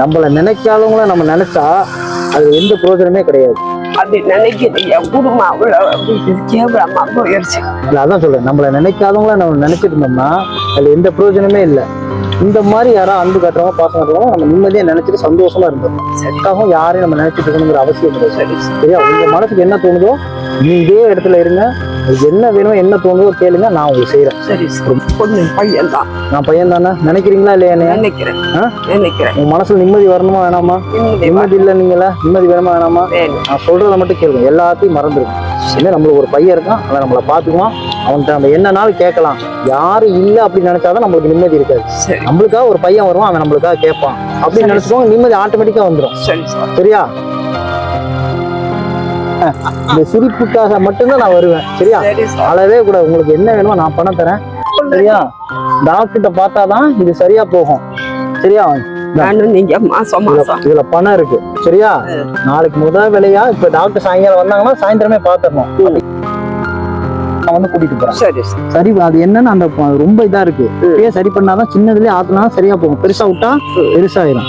நம்மள நினைக்காதவங்கள நம்ம நினைச்சா அது எந்த பிரயோஜனமே கிடையாது. அப்படி நினைக்கிறது என் குடும்பம் போயிடுச்சு இல்ல அதான் சொல்றேன். நம்மள நினைக்காதவங்கள நம்ம நினைச்சிட்டு இருந்தோம்னா அதுல எந்த பிரயோஜனமே இல்லை. இந்த மாதிரி யாரா அன்பு காட்டுறவங்க பாசம் காட்டுறவங்க நம்ம நிம்மதியா நினைச்சிட்டு சந்தோஷமா இருந்தோம். அதுக்காக யாரையும் நம்ம நினைச்சிட்டு இருக்கணுங்கிற அவசியம் சரி. சரியா? உங்க மனசுக்கு என்ன தோணுதோ நீ இதே இடத்துல இருங்க. என்ன வேணும் என்ன தோணுதோ கேளுங்க நான் உங்களுக்கு செய்யறேன் சரி பொண்ணு பையன் தான் நான் பையன் தானே நினைக்கிறீங்களா இல்லையா நினைக்கிறேன். உங்க மனசுல நிம்மதி வரணுமா வேணாமா? நிம்மதி இல்லை நீங்களா? நிம்மதி வேணுமா வேணாமா? நான் சொல்றதை மட்டும் கேளுங்க. எல்லாத்தையும் மறந்துருங்க. என்ன நம்மளுக்கு ஒரு பையன் இருக்கான். அவன் நம்மளை பார்த்துக்குவான். அவன்கிட்ட நம்ம என்ன நாள் கேட்கலாம்? யாரும் இல்லை அப்படின்னு நினைச்சாதான் நம்மளுக்கு நிம்மதி இருக்காது. நம்மளுக்காக ஒரு பையன் வருவான் அவன் நம்மளுக்காக கேட்பான். அப்படின்னு நினைச்சுக்கோங்க நிம்மதி ஆட்டோமேட்டிக்கா வந்துடும் சரி சார். சரியா? இந்த சிரிப்புக்காக மட்டும்தான் நான் வருவேன். சரியா? சரி சார் அளவே கூட உங்களுக்கு என்ன வேணுமோ நான் பணம் தரேன். சரியா? டாக்டர்கிட்ட பார்த்தாதான் இது சரியா போகும். சரியா? நீங்க மாசம் இதுல மாசம். இதுல பணம் இருக்கு. சரியா? நாளைக்கு முதல் வேலையா? இப்ப டாக்டர் சாயங்காலம் வந்தாங்கன்னா சாயந்தரமே பாத்துறணும் நான் வந்து கூட்டிட்டு போறேன். சரி. அது என்னன்னு அந்த ரொம்ப இதா இருக்கு. சரி பண்ணாதான் சின்னதுலயே ஆத்துனா சரியா போகும். பெருசா விட்டா பெருசாயிரும்.